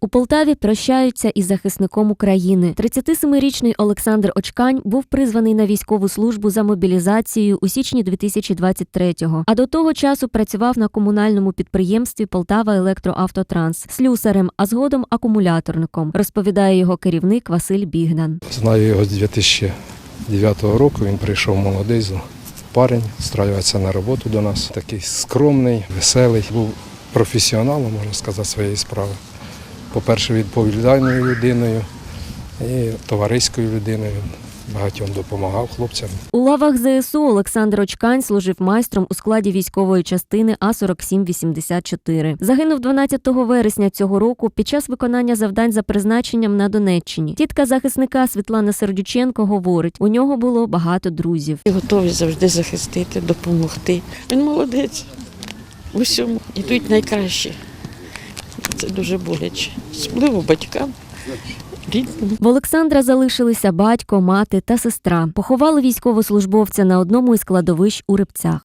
У Полтаві прощаються із захисником України. 37-річний Олександр Очкань був призваний на військову службу за мобілізацією у січні 2023-го, а до того часу працював на комунальному підприємстві Полтава Електроавтотранс слюсарем, а згодом акумуляторником, розповідає його керівник Василь Бігдан. Знаю його з 2009 року. Він прийшов молодий парень, страюватися на роботу до нас. Такий скромний, веселий, був професіоналом, можна сказати, своєї справи. По-перше, відповідальною людиною і товариською людиною. Багатьом допомагав хлопцям. У лавах ЗСУ Олександр Очкань служив майстром у складі військової частини А 4784 Загинув 12 вересня цього року під час виконання завдань за призначенням на Донеччині. Тітка захисника Світлана Сердюченко говорить: у нього було багато друзів. І готові завжди захистити, допомогти. Він молодець. Усьому йдуть найкраще. Це дуже боляче. Особливо батькам. В Олександра залишилися батько, мати та сестра. Поховали військовослужбовця на одному із кладовищ у Рибцях.